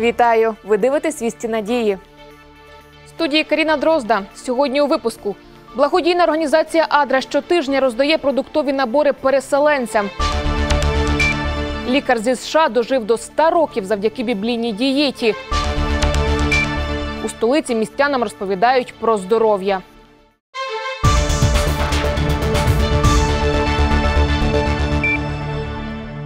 Вітаю! Ви дивитесь вісті надії. Студії Каріна Дрозда. Сьогодні у випуску. Благодійна організація Адра щотижня роздає продуктові набори переселенцям. Лікар зі США дожив до 100 років завдяки біблійній дієті. У столиці містянам розповідають про здоров'я.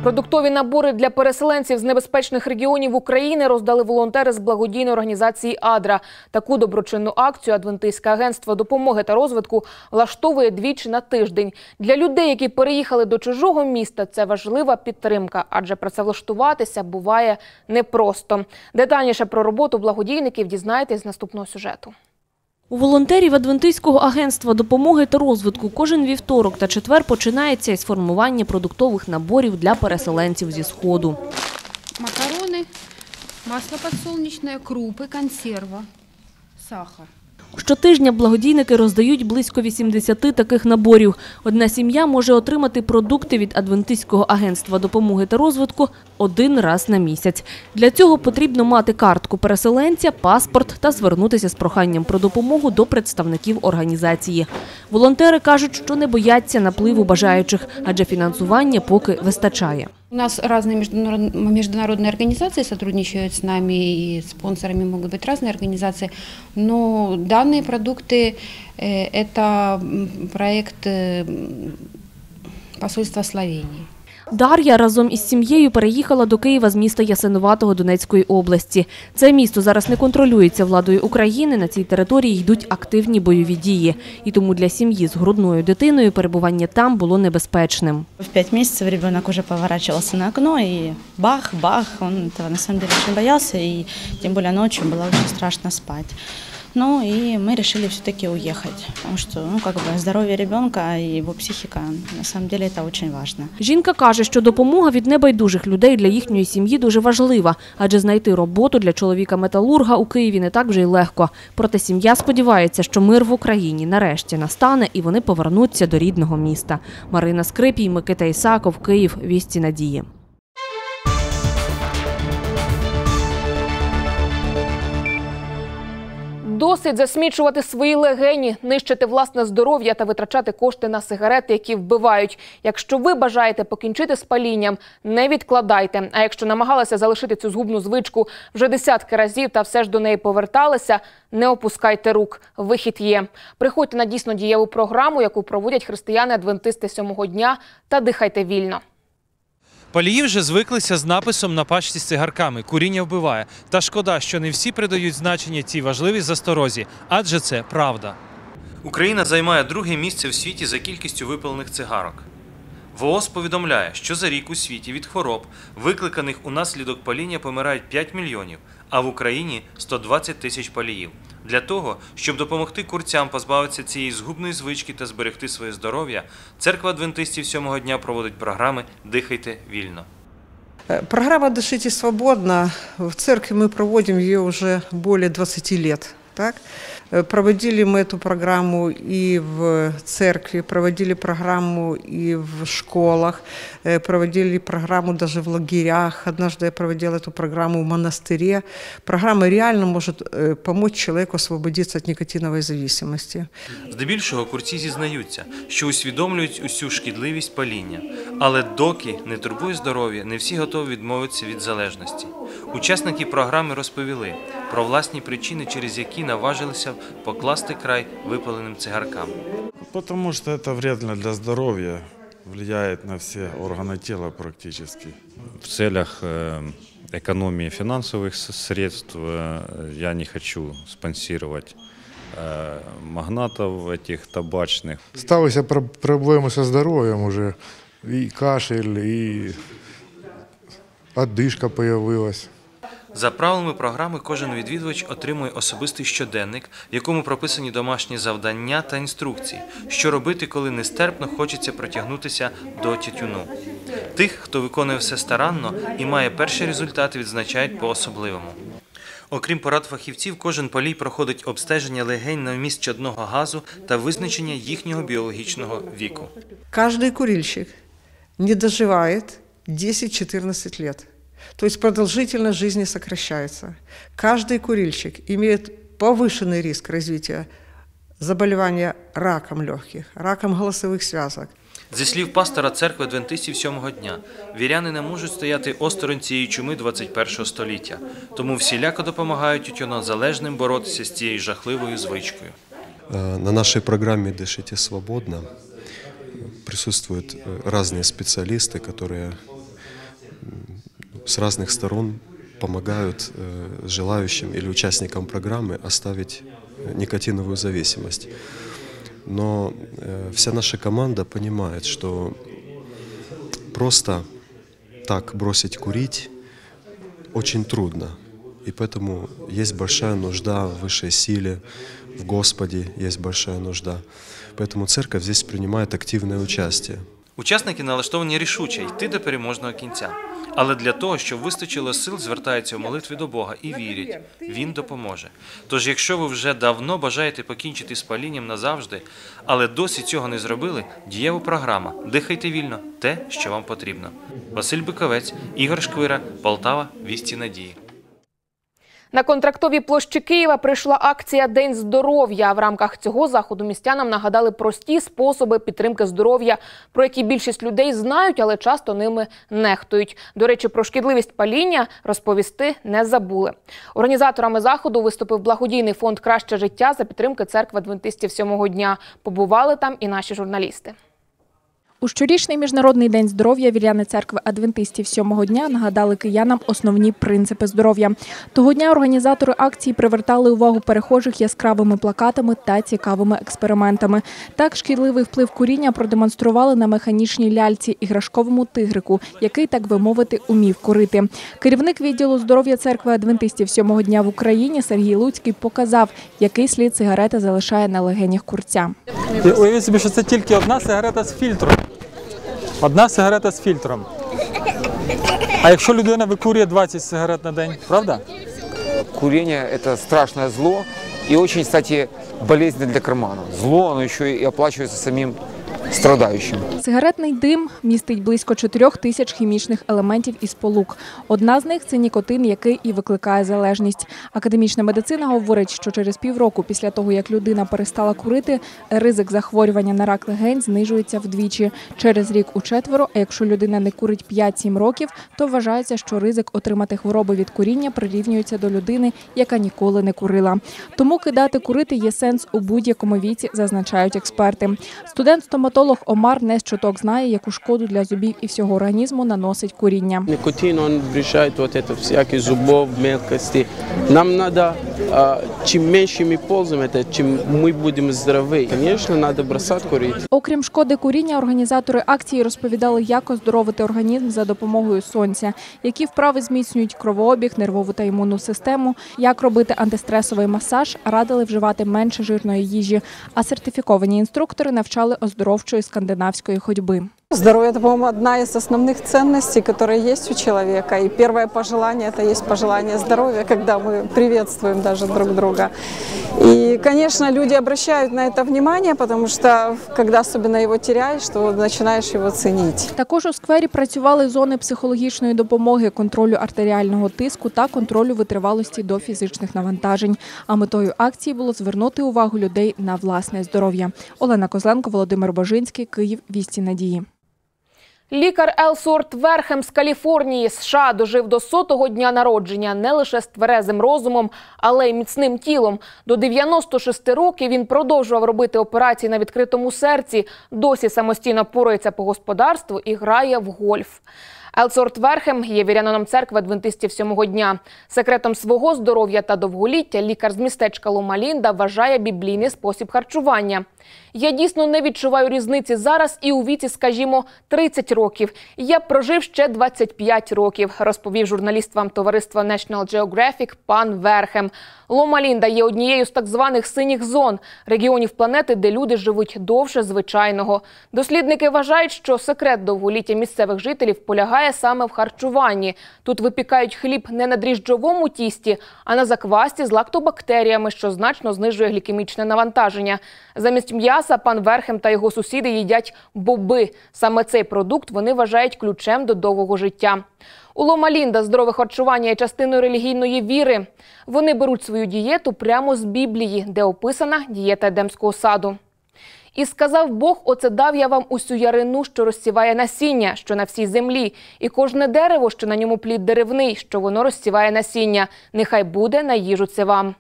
Продуктові набори для переселенців з небезпечних регіонів України роздали волонтери з благодійної організації Адра. Таку доброчинну акцію Адвентистське агентство допомоги та розвитку влаштовує двічі на тиждень. Для людей, які переїхали до чужого міста, це важлива підтримка, адже працевлаштуватися буває непросто. Детальніше про роботу благодійників дізнаєтесь з наступного сюжету. У волонтерів Адвентистського агентства допомоги та розвитку кожен вівторок та четвер починається із формування продуктових наборів для переселенців зі Сходу. Макарони, масло підсолнечне, крупи, консерва, сахар. Щотижня благодійники роздають близько 80 таких наборів. Одна сім'я може отримати продукти від Адвентистського агентства допомоги та розвитку один раз на місяць. Для цього потрібно мати картку переселенця, паспорт та звернутися з проханням про допомогу до представників організації. Волонтери кажуть, що не бояться напливу бажаючих, адже фінансування поки вистачає. У нас разные международ- международные организации сотрудничают с нами, и спонсорами могут быть разные организации, но данные продукты э, – это м, проект э, м, посольства Словении. Дар'я разом із сім'єю переїхала до Києва з міста Ясинуватого Донецької області. Це місто зараз не контролюється владою України. На цій території йдуть активні бойові дії. І тому для сім'ї з грудною дитиною перебування там було небезпечним. В пять месяцев ребенок уже поворачивался на окно, и бах-бах, он этого на самом деле очень боялся, и тем более ночью было страшно спать. Ну и мы решили все-таки уехать, потому что ну, как бы здоровье ребенка и его психика, на самом деле это очень важно. Жінка каже, що допомога від небайдужих людей для їхньої сім'ї дуже важлива, адже знайти роботу для чоловіка-металурга у Києві не так вже й легко. Проте сім'я сподівається, що мир в Україні нарешті настане і вони повернуться до рідного міста. Марина Скрипій, Микита Ісаков, Київ. Вісті надії. Досить засмічувати свої легені, нищити власне здоров'я та витрачати кошти на сигарети, які вбивають. Якщо ви бажаєте покінчити з палінням, не відкладайте. А якщо намагалися залишити цю згубну звичку вже десятки разів та все ж до неї поверталися, не опускайте рук. Вихід є. Приходьте на дійсно дієву програму, яку проводять християни-адвентисти сьомого дня, та дихайте вільно. Палії вже звиклися з написом на пачці з цигарками Куріння вбиває. Та шкода, що не всі придають значення цій важливій засторозі, адже це правда. Україна займає друге місце в світі за кількістю випалених цигарок. ВООЗ повідомляє, що за рік у світі від хвороб, викликаних унаслідок паління, помирають 5 мільйонів, а в Україні 120 тисяч паліїв. Для того, щоб допомогти курцям позбавитися цієї згубної звички та зберегти своє здоров'я, церква адвентистів сьомого дня проводить програми Дихайте вільно. Э, Программа «Дышите свободно». В церкви мы проводим ее уже более 20 лет. Так? Э, Проводили мы эту программу и в церкви, проводили программу и в школах, э, проводили программу даже в лагерях. Однажды я проводила эту программу в монастыре. Программа реально может э, помочь человеку освободиться от никотиновой зависимости. Здебільшого курці зізнаються, що усвідомлюють усю шкідливість паління, але доки не турбує здоров'я, не всі готові відмовитися від залежності. Учасники програми розповіли про власні причини, через які наважилися покласти край випаленим цигаркам. Потому что это вредно для здоровья, влияет на все органы тела практически. в целях э, экономии финансовых с- средств э, я не хочу спонсировать э, магнатов этих табачных. Сталися пр- проблеми зі здоров'ям уже. І кашель, і одишка появилась. За правилами програми, кожен відвідувач отримує особистий щоденник, в якому прописані домашні завдання та інструкції, що робити, коли нестерпно хочеться протягнутися до тютюну. Тих, хто виконує все старанно і має перші результати, відзначають по-особливому. Окрім порад фахівців, кожен полій проходить обстеження легень на вміст чадного газу та визначення їхнього біологічного віку. Каждый курильщик не доживает 10-14 лет. То есть продолжительность жизни сокращается. Каждый курильщик имеет повышенный риск развития заболевания раком легких, раком голосовых связок, Зі слів пастора церкви адвентистів сьомого дня, віряни не можуть стояти осторонь цієї чуми 21 століття, тому всіляко допомагають тютюнозалежним боротися з цією жахливою звичкою. Э, На нашей программе «Дышите свободно» присутствуют э, разные специалисты, которые м, с разных сторон помогают э, желающим или участникам программы оставить э, никотиновую зависимость. Но э, вся наша команда понимает, что просто так бросить курить очень трудно. И поэтому есть большая нужда в высшей силе, в Господе есть большая нужда. Поэтому церковь здесь принимает активное участие. Учасники налаштовані рішуче йти до переможного кінця. Але для того, щоб вистачило сил, звертаються у молитві до Бога і вірять, Він допоможе. Тож, якщо ви вже давно бажаєте покінчити з палінням назавжди, але досі цього не зробили, дієва програма Дихайте вільно те, що вам потрібно. Василь Биковець, Ігор Шквира, Полтава, Вісті Надії. На контрактовій площі Києва прийшла акція День здоров'я. В рамках цього заходу містянам нагадали прості способи підтримки здоров'я, про які більшість людей знають, але часто ними нехтують. До речі, про шкідливість паління розповісти не забули. Організаторами заходу виступив благодійний фонд Краще життя за підтримки церкви адвентистів сьомого дня. Побували там і наші журналісти. У щорічний міжнародний день здоров'я віряни церкви адвентистів сьомого дня нагадали киянам основні принципи здоров'я. Того дня організатори акції привертали увагу перехожих яскравими плакатами та цікавими експериментами. Так, шкідливий вплив куріння продемонстрували на механічній ляльці іграшковому тигрику, який, так би мовити, умів курити. Керівник відділу здоров'я церкви адвентистів сьомого дня в Україні Сергій Луцький показав, який слід сигарета залишає на легенях курця. Уявіть собі, що це тільки одна сигарета з фільтром. Одна сигарета з фільтром. А якщо людина викурює 20 сигарет на день, правда? Курение – это страшное зло и очень, кстати, болезненно для кармана. Зло, оно еще и оплачивается самим страдающим. Сигаретний дим містить близько 4 тисяч хімічних елементів і сполук. Одна з них це нікотин, який і викликає залежність. Академічна медицина говорить, що через півроку після того, як людина перестала курити, ризик захворювання на рак легень знижується вдвічі. Через рік у четверо, а якщо людина не курить 5-7 років, то вважається, що ризик отримати хвороби від куріння прирівнюється до людини, яка ніколи не курила. Тому кидати курити є сенс у будь-якому віці, зазначають експерти. Студент-стоматолог Омар не з чуток знає, яку шкоду для зубів і всього організму наносить куріння. Никотин, он решает вот это всякие зубов, мелкости. Нам надо, а, чем меньше мы пользуем это, чем мы будем здоровы. Конечно, надо бросать курить. Окрім шкоди куріння, організатори акції розповідали, як оздоровити організм за допомогою сонця, які вправи зміцнюють кровообіг, нервову та імунну систему, як робити антистресовий масаж, радили вживати менше жирної їжі. А сертифіковані інструктори навчали оздоровчої скандинавської ходьби. Здоровье – это, по-моему, одна из основных ценностей, которая есть у человека. И первое пожелание – это есть пожелание здоровья, когда мы приветствуем даже друг друга. И, конечно, люди обращают на это внимание, потому что, когда особенно его теряешь, то начинаешь его ценить. Також у сквері працювали зони психологічної допомоги, контролю артеріального тиску та контролю витривалості до фізичних навантажень. А метою акції було звернути увагу людей на власне здоров'я. Олена Козленко, Володимир Божинський, Київ. Вісті надії. Лікар Елсуорт Верхем з Каліфорнії, США, дожив до сотого дня народження не лише з тверезим розумом, але й міцним тілом. До 96 років він продовжував робити операції на відкритому серці, досі самостійно порується по господарству і грає в гольф. Елсорт Верхем є вірянином церкви адвентистів сьомого дня. Секретом свого здоров'я та довголіття лікар з містечка Ломалінда вважає біблійний спосіб харчування. Я дійсно не відчуваю різниці зараз і у віці, скажімо, 30 років. Я прожив ще 25 років, розповів журналіст вам товариства National Geographic пан Верхем. Ломалінда є однією з так званих синіх зон регіонів планети, де люди живуть довше звичайного. Дослідники вважають, що секрет довголіття місцевих жителів полягає полягає саме в харчуванні. Тут випікають хліб не на дріжджовому тісті, а на заквасті з лактобактеріями, що значно знижує глікемічне навантаження. Замість м'яса пан Верхем та його сусіди їдять боби. Саме цей продукт вони вважають ключем до довгого життя. У Лома Лінда здорове харчування є частиною релігійної віри. Вони беруть свою дієту прямо з Біблії, де описана дієта Едемського саду. І сказав Бог: оце дав я вам усю ярину, що розсіває насіння, що на всій землі, і кожне дерево, що на ньому плід деревний, що воно розсіває насіння. Нехай буде на їжу це вам.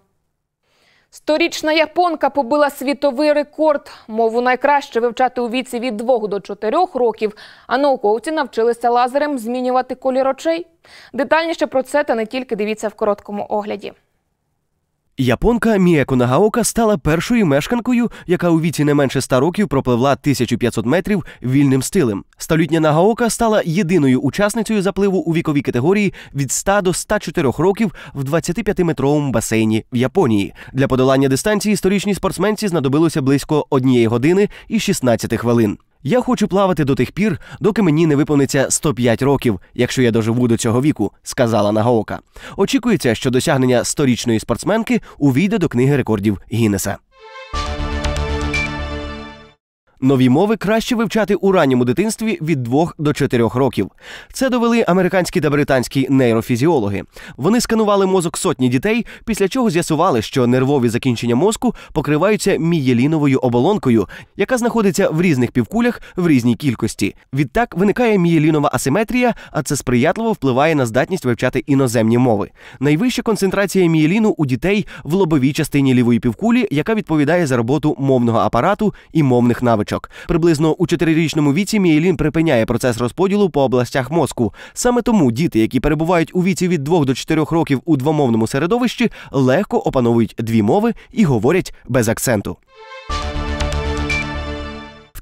Сторічна японка побила світовий рекорд. Мову найкраще вивчати у віці від 2 до 4 років, а науковці навчилися лазером змінювати колір очей. Детальніше про це та не тільки дивіться в короткому огляді. Японка Міеко Нагаока стала першою мешканкою, яка у віці не менше 100 років пропливла 1500 метрів вільним стилем. Столітня Нагаока стала єдиною учасницею запливу у віковій категорії від 100 до 104 років в 25-метровому басейні в Японії. Для подолання дистанції історичній спортсменці знадобилося близько однієї години і 16 хвилин. Я хочу плавати до тих пір, доки мені не виповниться 105 років, якщо я доживу до цього віку, сказала Нагаока. Очікується, що досягнення 100-річної спортсменки увійде до книги рекордів Гіннеса. Нові мови краще вивчати у ранньому дитинстві від 2 до 4 років. Це довели американські та британські нейрофізіологи. Вони сканували мозок сотні дітей, після чого з'ясували, що нервові закінчення мозку покриваються мієліновою оболонкою, яка знаходиться в різних півкулях в різній кількості. Відтак виникає мієлінова асиметрія, а це сприятливо впливає на здатність вивчати іноземні мови. Найвища концентрація мієліну у дітей в лобовій частині лівої півкулі, яка відповідає за роботу мовного апарату і мовних навичок. Приблизно у чотирирічному віці мієлін припиняє процес розподілу по областях мозку. Саме тому діти, які перебувають у віці від 2 до 4 років у двомовному середовищі, легко опановують дві мови і говорять без акценту.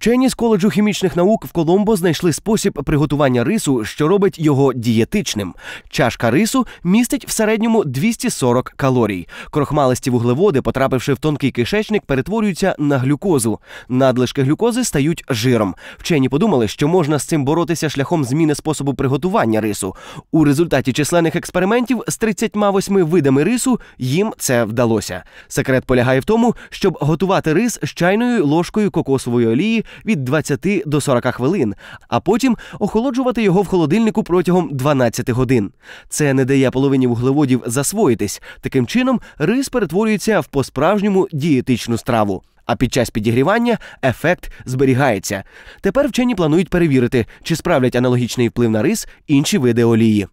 Вчені з коледжу хімічних наук в Коломбо знайшли спосіб приготування рису, що робить його дієтичним. Чашка рису містить в середньому 240 калорій. Крохмалисті вуглеводи, потрапивши в тонкий кишечник, перетворюються на глюкозу. Надлишки глюкози стають жиром. Вчені подумали, що можна з цим боротися шляхом зміни способу приготування рису. У результаті численних експериментів з 38 видами рису їм це вдалося. Секрет полягає в тому, щоб готувати рис з чайною ложкою кокосової олії від 20 до 40 хвилин, а потім охолоджувати його в холодильнику протягом 12 годин. Це не дає половині вуглеводів засвоїтись. Таким чином, рис перетворюється в по-справжньому дієтичну страву. А під час підігрівання ефект зберігається. Тепер вчені планують перевірити, чи справлять аналогічний вплив на рис інші види олії.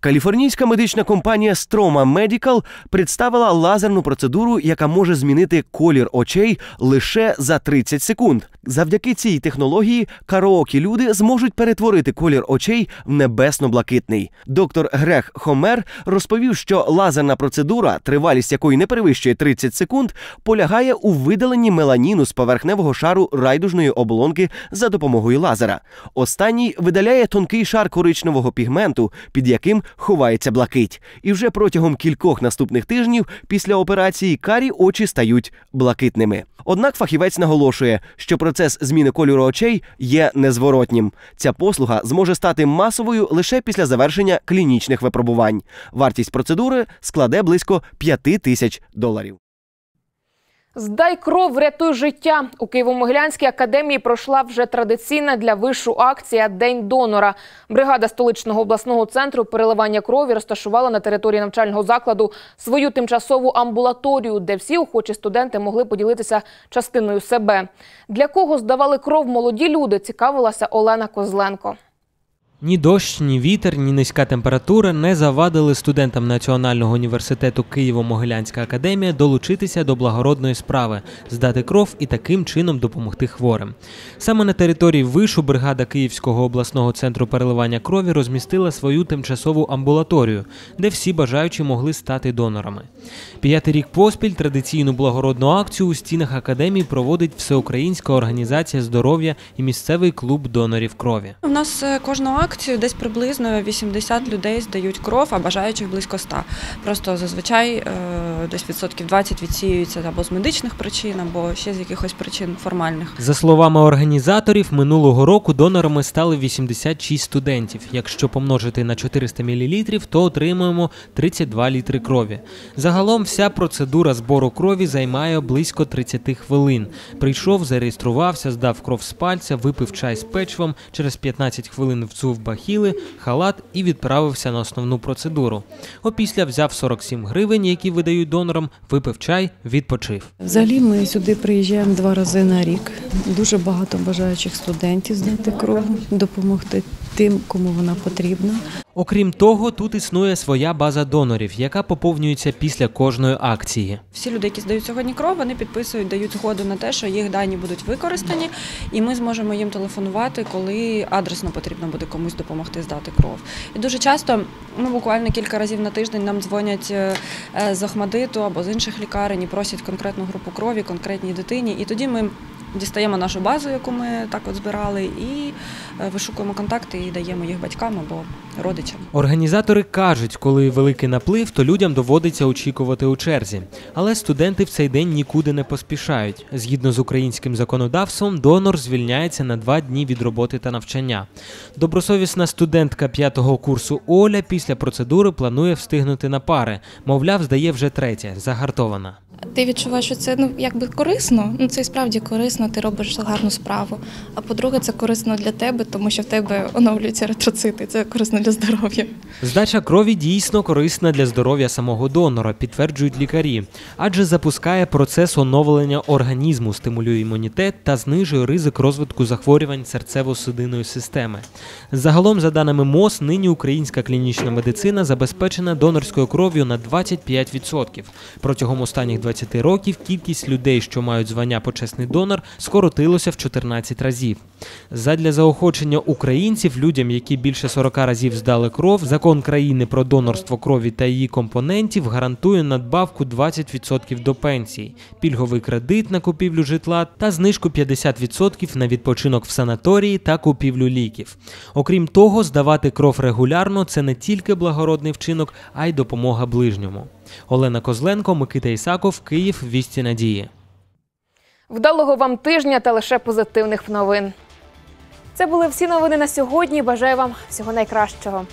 Каліфорнійська медична компанія Stroma Medical представила лазерну процедуру, яка може змінити колір очей лише за 30 секунд. Завдяки цій технології караокі люди зможуть перетворити колір очей в небесно-блакитний. Доктор Грег Хомер розповів, що лазерна процедура, тривалість якої не перевищує 30 секунд, полягає у видаленні меланіну з поверхневого шару райдужної оболонки за допомогою лазера. Останній видаляє тонкий шар коричневого пігменту, під яким ховається блакить. І вже протягом кількох наступних тижнів після операції карі очі стають блакитними. Однак фахівець наголошує, що процес зміни кольору очей є незворотнім. Ця послуга зможе стати масовою лише після завершення клінічних випробувань. Вартість процедури складе близько 5 тисяч доларів. Здай кров, врятуй життя. У Києво-Могилянській академії пройшла вже традиційна для вишу акція День донора. Бригада столичного обласного центру переливання крові розташувала на території навчального закладу свою тимчасову амбулаторію, де всі охочі студенти могли поділитися частиною себе. Для кого здавали кров молоді люди, цікавилася Олена Козленко. Ні дощ, ні вітер, ні низька температура не завадили студентам Національного університету Києво-Могилянська академія долучитися до благородної справи, здати кров і таким чином допомогти хворим. Саме на території вишу бригада Київського обласного центру переливання крові розмістила свою тимчасову амбулаторію, де всі бажаючі могли стати донорами. П'ятий рік поспіль традиційну благородну акцію у стінах академії проводить Всеукраїнська організація здоров'я і місцевий клуб донорів крові. У нас е, кожного акцію десь приблизно 80 людей здають кров, а бажаючих близько 100. Просто зазвичай е, десь відсотків 20 відсіюються або з медичних причин, або ще з якихось причин формальних. За словами організаторів, минулого року донорами стали 86 студентів. Якщо помножити на 400 мл, то отримуємо 32 літри крові. Загалом вся процедура збору крові займає близько 30 хвилин. Прийшов, зареєструвався, здав кров з пальця, випив чай з печивом, через 15 хвилин взув бахіли, халат і відправився на основну процедуру. Опісля взяв 47 гривень, які видають донорам, випив чай, відпочив. Взагалі ми сюди приїжджаємо два рази на рік. Дуже багато бажаючих студентів здати кров, допомогти тим, кому вона потрібна. Окрім того, тут існує своя база донорів, яка поповнюється після кожної акції. Всі люди, які здають сьогодні кров, вони підписують, дають згоду на те, що їх дані будуть використані, і ми зможемо їм телефонувати, коли адресно потрібно буде комусь допомогти здати кров. І дуже часто, ну буквально кілька разів на тиждень, нам дзвонять е, е, з Охмадиту або з інших лікарень і просять конкретну групу крові, конкретній дитині. І тоді ми дістаємо нашу базу, яку ми так от збирали, і вишукуємо контакти і даємо їх батькам або родичам. Організатори кажуть, коли великий наплив, то людям доводиться очікувати у черзі. Але студенти в цей день нікуди не поспішають. Згідно з українським законодавством, донор звільняється на два дні від роботи та навчання. Добросовісна студентка п'ятого курсу Оля після процедури планує встигнути на пари. Мовляв, здає вже третє, загартована. Ти відчуваєш, що це ну якби корисно. Ну це і справді корисно, ти робиш гарну справу. А по-друге, це корисно для тебе, тому що в тебе оновлюються еритроцити. Це корисно для здоров'я. Здача крові дійсно корисна для здоров'я самого донора, підтверджують лікарі, адже запускає процес оновлення організму, стимулює імунітет та знижує ризик розвитку захворювань серцево-судинної системи. Загалом, за даними МОЗ, нині українська клінічна медицина забезпечена донорською кров'ю на 25%. Протягом останніх 20 років кількість людей, що мають звання почесний донор, скоротилося в 14 разів. Задля заохочення українців, людям, які більше 40 разів здали кров, закон країни про донорство крові та її компонентів гарантує надбавку 20% до пенсії, пільговий кредит на купівлю житла та знижку 50% на відпочинок в санаторії та купівлю ліків. Окрім того, здавати кров регулярно це не тільки благородний вчинок, а й допомога ближньому. Олена Козленко, Микита Ісаков, Київ, Вісті Надії. Вдалого вам тижня та лише позитивних новин. Це були всі новини на сьогодні. Бажаю вам всього найкращого.